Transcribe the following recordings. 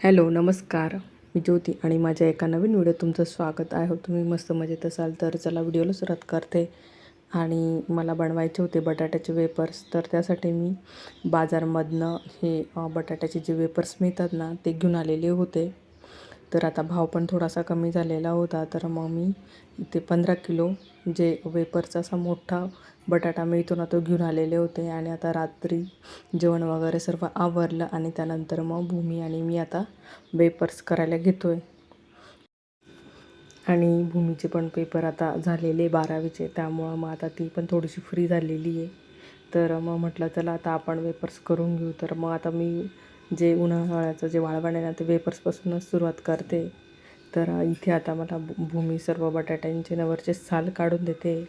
Hello नमस्कार. मी ज्योती आणि माझ्या एका नवीन व्हिडिओ तुमचं स्वागत. आहे तुम्ही मस्त मजेत असाल. तर चला व्हिडिओला सुरुवात करते. आणि मला बनवायचे होते बटाट्याचे वेपर्स तर त्यासाठी मी बाजारमधनं हे बटाट्याचे जे वेपर्स मिळतात ना ते घेऊन आलेले होते. तर आता भाव पण थोडासा कमी झालेला होता. तर मग मी इथे पंधरा किलो जे वेपर्सचा असा मोठा बटाटा मिळतो ना तो घेऊन आलेले होते. आणि आता रात्री जेवण वगैरे सर्व आवरलं आणि त्यानंतर मग भूमी आणि मी आता वेपर्स करायला घेतो आहे आणि भूमीचे पण पेपर आता झालेले बारावीचे त्यामुळं मग आता ती पण थोडीशी फ्री झालेली आहे. तर मग म्हटलं चला आता आपण वेपर्स करून घेऊ. तर मग आता मी जे उन्हाळ्याचं जे वाळवण आहे ना ते वेपर्सपासूनच सुरुवात करते. तर इथे आता मला भू- भूमी सर्व बटाट्यांचे नवरचे साल काढून देते.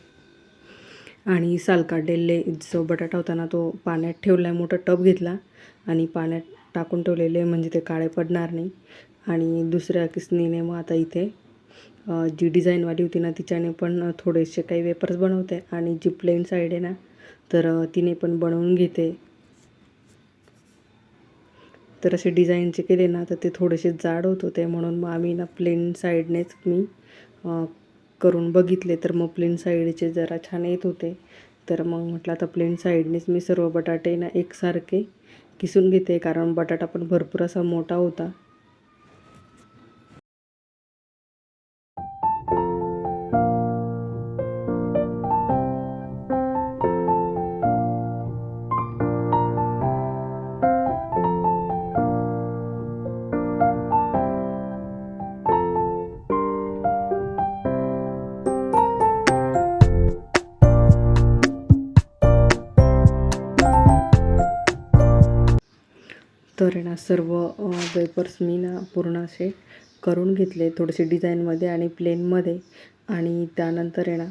आणि साल काढलेले जो बटाटा होता ना तो पाण्यात ठेवला आहे मोठा टब घेतला. आणि पाण्यात टाकून ठेवलेले म्हणजे ते काळे पडणार नाही. आणि दुसऱ्या किसनीने मग आता इथे जी डिझाईनवाली होती ना तिच्याने पण थोडेसे काही वेपर्स बनवते. आणि जी प्लेन साईड आहे ना तर तिने पण बनवून घेते. तर असे डिझाईनचे केले ना तर ते थोडेसे जाड होत होते. म्हणून मग आम्ही ना प्लेन साईडनेच मी करून बघितले. तर मग प्लेन साईडचे जरा छान येत होते. तर मग म्हटलं आता प्लेन साईडनेच मी सर्व बटाटे ना एकसारखे किसून घेते. कारण बटाटा पण भरपूर असा मोठा होता. तर आहे ना सर्व वेपर्स मी ना पूर्ण असे करून घेतले थोडेसे डिझाईनमध्ये आणि प्लेनमध्ये आणि त्यानंतर आहे ना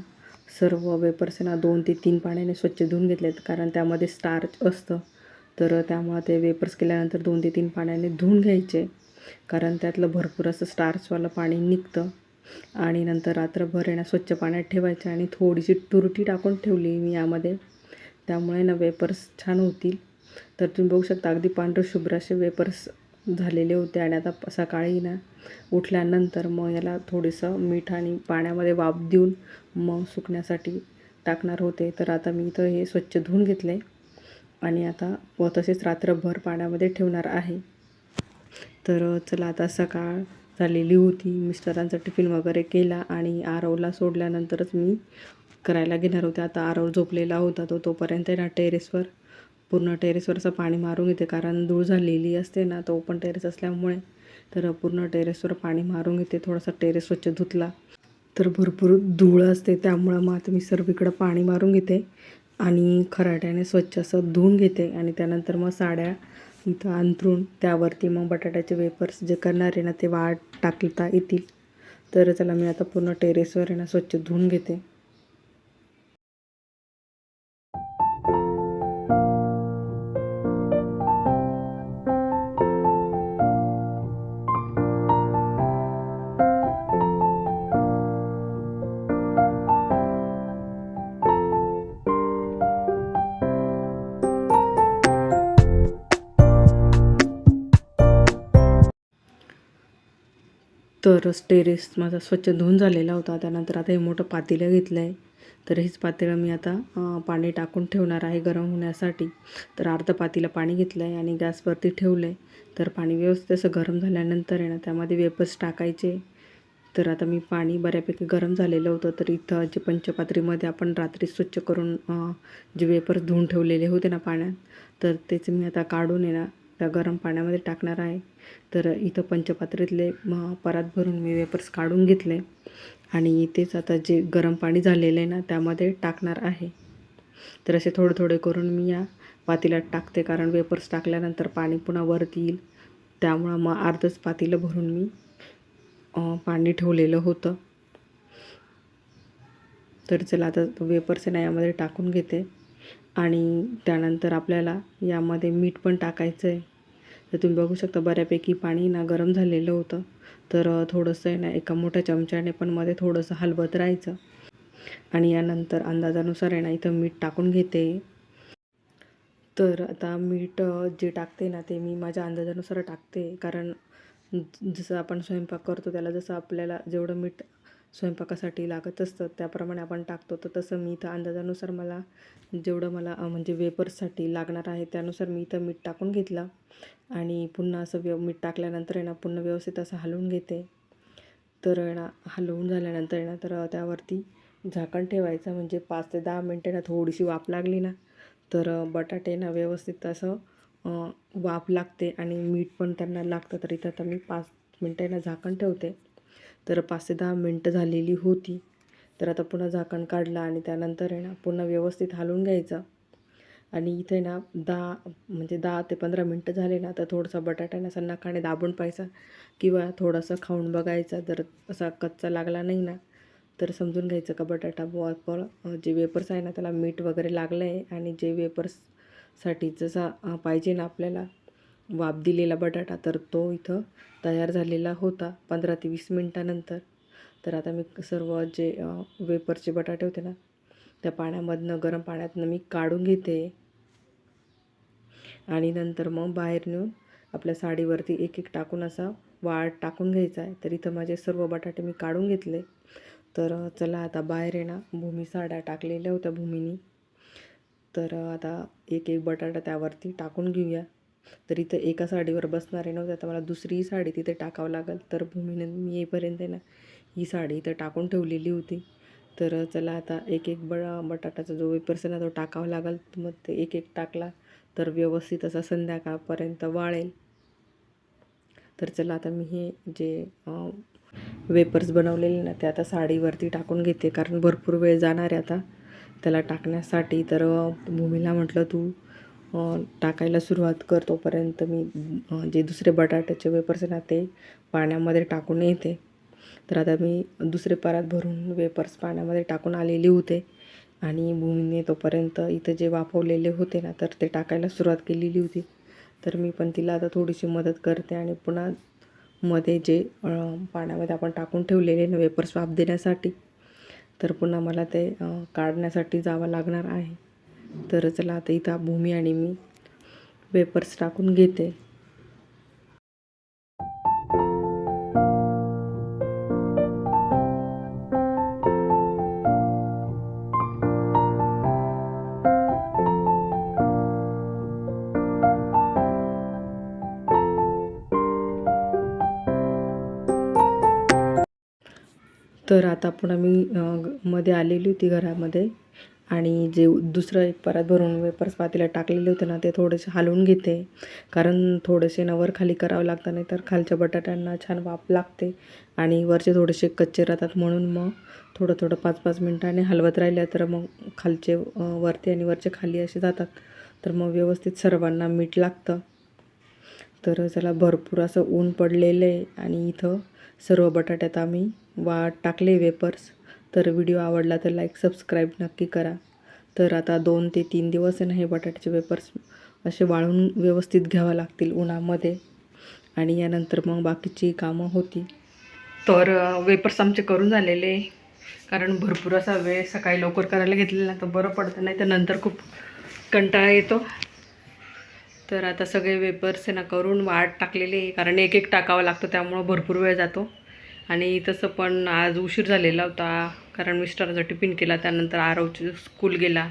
सर्व वेपर्स आहे ना दोन ते तीन पाण्याने स्वच्छ धुवून घेतलेत. कारण त्यामध्ये स्टार्च असतं. तर त्यामुळे ते वेपर्स केल्यानंतर दोन ते तीन पाण्याने धुवून घ्यायचे. कारण त्यातलं भरपूर असं स्टार्चवालं पाणी निघतं. आणि नंतर रात्रभर आहे ना स्वच्छ पाण्यात ठेवायचे आणि थोडीशी तुरटी टाकून ठेवली मी यामध्ये. त्यामुळे ना वेपर्स छान होतील. तर तुम्ही बघू शकता अगदी पांढरे शुभ्र असे वेपर्स झालेले होते आणि आता सकाळी ना उठल्यानंतर मग याला थोडंसं मीठ आणि पाण्यामध्ये वाफ देऊन मग सुकण्यासाठी टाकणार होते. तर आता मी इथं हे स्वच्छ धुवून घेतले आणि आता व तसेच रात्रभर पाण्यामध्ये ठेवणार आहे. तर चला आता सकाळ झालेली होती. मिस्टरांचा टिफिन वगैरे केला आणि आरवला सोडल्यानंतरच मी करायला घेणार होते. आता आरव झोपलेला होता तो तोपर्यंत ना टेरेसवर पूर्ण टेरेसवर असं पाणी मारून घेते कारण धूळ झालेली असते ना तो ओपन टेरेस असल्यामुळे. तर पूर्ण टेरेसवर पाणी मारून घेते थोडासा टेरेस स्वच्छ धुतला. तर भरपूर धूळ असते त्यामुळं मग आता मी सर्वीकडं पाणी मारून घेते आणि खराट्याने स्वच्छ असं धुवून घेते आणि त्यानंतर मग साड्या इथं अंथरून त्यावरती मग बटाट्याचे वेपर्स जे करणार आहे ना ते वाट टाकता येतील. तर त्याला मी आता पूर्ण टेरेसवर आहे ना स्वच्छ धुवून घेते. तर टेरेस माझा स्वच्छ धुवून झालेला होता. त्यानंतर आता हे मोठं पातेलं घेतलं आहे तर हेच पातेलं मी आता पाणी टाकून ठेवणार आहे गरम होण्यासाठी. तर अर्धं पातीला पाणी घेतलं आहे आणि गॅसवरती ठेवलं आहे तर पाणी व्यवस्थित असं गरम झाल्यानंतर आहे ना त्यामध्ये वेपर्स टाकायचे. तर आता मी पाणी बऱ्यापैकी गरम झालेलं होतं. तर इथं जे पंचपात्रीमध्ये आपण रात्री स्वच्छ करून जे वेपर्स धुवून ठेवलेले होते ना पाण्यात तर तेच मी आता काढून आहे ना त्या गरम पाण्यामध्ये टाकणार आहे. तर इथं पंचपात्रीतले परात भरून मी वेपर्स काढून घेतले आणि तेच आता जे गरम पाणी झालेलं आहे ना त्यामध्ये टाकणार आहे. तर असे थोडे थोडे करून मी या पातीला टाकते कारण वेपर्स टाकल्यानंतर पाणी पुन्हा वरती येईल. त्यामुळं मग अर्धच पातीलं भरून मी पाणी ठेवलेलं होतं. तर चला आता वेपर्स ना यामध्ये टाकून घेते. आणि त्यानंतर आपल्याला यामध्ये मीठ पण टाकायचं आहे तर तुम्ही बघू शकता बऱ्यापैकी पाणी ना गरम झालेलं होतं. तर थोडंसं आहे ना एका मोठ्या चमच्याने पण मध्ये थोडंसं हलवत राहायचं. आणि यानंतर अंदाजानुसार आहे ना इथं मीठ टाकून घेते. तर आता मीठ जे टाकते ना ते मी माझ्या अंदाजानुसार टाकते. कारण ज- जसं आपण स्वयंपाक करतो त्याला जसं आपल्याला जेवढं मीठ स्वयंपाकासाठी लागत असतं त्याप्रमाणे आपण टाकतो. तर तसं मी इथं अंदाजानुसार मला जेवढं मला म्हणजे वेपर्ससाठी लागणार आहे त्यानुसार मी इथं मीठ टाकून घेतलं. आणि पुन्हा असं व्यव मीठ टाकल्यानंतर आहे ना पुन्हा व्यवस्थित असं हलवून घेते. तर आहे ना हलवून झाल्यानंतर आहे ना तर त्यावरती झाकण ठेवायचं. म्हणजे पाच ते दहा मिनटं ना थोडीशी वाफ लागली ना तर बटाटे ना व्यवस्थित असं वाफ लागते. आणि मीठ पण त्यांना लागतं तर इथं आता मी पाच मिनटं ना झाकण ठेवते. तर पाच ते दहा मिनटं झालेली होती. तर आता पुन्हा झाकण काढलं आणि त्यानंतर आहे ना पुन्हा व्यवस्थित हलवून घ्यायचा. आणि इथे ना दहा म्हणजे दहा ते पंधरा मिनटं झाले ना तर थोडासा बटाटा ना असा नखाने दाबून पाहायचा किंवा थोडासा खाऊन बघायचा जर असा कच्चा लागला नाही ना तर समजून घ्यायचं का बटाटा बुवा जे वेपर्स आहे ना त्याला मीठ वगैरे लागलं आहे आणि जे वेपर्ससाठी जसा पाहिजे ना आपल्याला वाफ दिलेला बटाटा तर तो इथं तयार झालेला होता पंधरा ते वीस मिनटानंतर. तर आता मी सर्व जे वेपरचे बटाटे होते ना त्या पाण्यामधनं गरम पाण्यातनं मी काढून घेते. आणि नंतर मग बाहेर नेऊन आपल्या साडीवरती एक एक टाकून असा वाळ टाकून घ्यायचा आहे. तर इथं माझे सर्व बटाटे मी काढून घेतले. तर चला आता बाहेर आहे ना भूमी साड्या टाकलेल्या होत्या भूमीनी. तर आता एक एक बटाटा त्यावरती टाकून घेऊया. तर इथं एका साडीवर बसणारे नव्हते आता मला दुसरी साडी तिथे टाकावं लागेल. तर भूमीने मी येईपर्यंत आहे ना ही साडी इथं टाकून ठेवलेली होती. तर चला आता एक एक ब बटाटाचा जो वेपर्स आहे ना तो टाकावा लागेल. मग ते एक एक टाकला तर व्यवस्थित असा संध्याकाळपर्यंत वाळेल. तर चला आता मी हे जे वेपर्स बनवलेले ना ते आता साडीवरती टाकून घेते. कारण भरपूर वेळ जाणार आहे आता त्याला टाकण्यासाठी. तर भूमीला म्हटलं तू टाकायला सुरुवात कर तोपर्यंत मी जे दुसरे बटाट्याचे वेपर्स आहे ना ते पाण्यामध्ये टाकून येते. तर आता मी दुसरे परात भरून वेपर्स पाण्यामध्ये टाकून आलेले होते. आणि भूमीने तोपर्यंत इथं जे वाफवलेले होते ना तर ते टाकायला सुरुवात केलेली होती. तर मी पण तिला आता थोडीशी मदत करते आणि पुन्हा मध्ये जे पाण्यामध्ये आपण टाकून ठेवलेले ना वेपर्स वाफ देण्यासाठी तर पुन्हा मला ते काढण्यासाठी जावं लागणार आहे. तर चला आता इथं भूमी आणि मी वेपर्स टाकून घेते. तर आता पण आम्ही मध्ये आलेली होती घरामध्ये. आणि जे दुसरं एक परत भरून वेपर्स पातेला टाकलेले होते ना ते थोडेसे हलवून घेते. कारण थोडेसे ना वर खाली करावं लागतं नाही तर खालच्या बटाट्यांना छान वाफ लागते आणि वरचे थोडेसे कच्चे राहतात. म्हणून मग थोडं थोडं पाच पाच मिनटाने हलवत राहिल्या तर मग खालचे वरती आणि वरचे खाली असे जातात. तर मग व्यवस्थित सर्वांना मीठ लागतं. तर त्याला भरपूर असं ऊन पडलेलं आहे आणि इथं सर्व बटाट्यात आम्ही वाट टाकले वेपर्स. तर व्हिडिओ आवडला तर लाईक सबस्क्राईब नक्की करा. तर आता दोन ते तीन दिवस आहे ना हे बटाट्याचे वेपर्स असे वाळून व्यवस्थित घ्यावं लागतील उन्हामध्ये. आणि यानंतर मग बाकीची कामं होती. तर वेपर्स आमचे करून झालेले कारण भरपूर असा वेळ सकाळी लवकर करायला घेतलेला तर बरं पडतं. नाही तर नंतर खूप कंटाळा येतो. तर आता सगळे वेपर्स आहे ना करून वाट टाकलेले कारण एक एक टाकावं लागतं त्यामुळं भरपूर वेळ जातो. आणि तसं पण आज उशीर झालेला होता कारण मिस्टरांचा टिफिन केला त्यानंतर आरवची स्कूल गेला.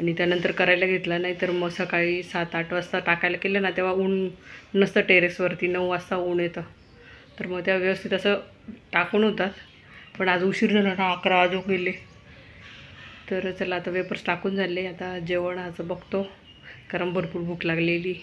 आणि त्यानंतर करायला घेतला नाही तर मग सकाळी सात आठ वाजता टाकायला केलं ना तेव्हा ऊन नसतं टेरेसवरती नऊ वाजता ऊन येतं. तर मग त्या व्यवस्थित असं टाकून होतात. पण आज उशीर झाला ना अकरा वाजून गेले. तर चला आता वेपर्स टाकून झाले. आता जेवण आज बघतो. कारण भरपूर भूक लागलेली.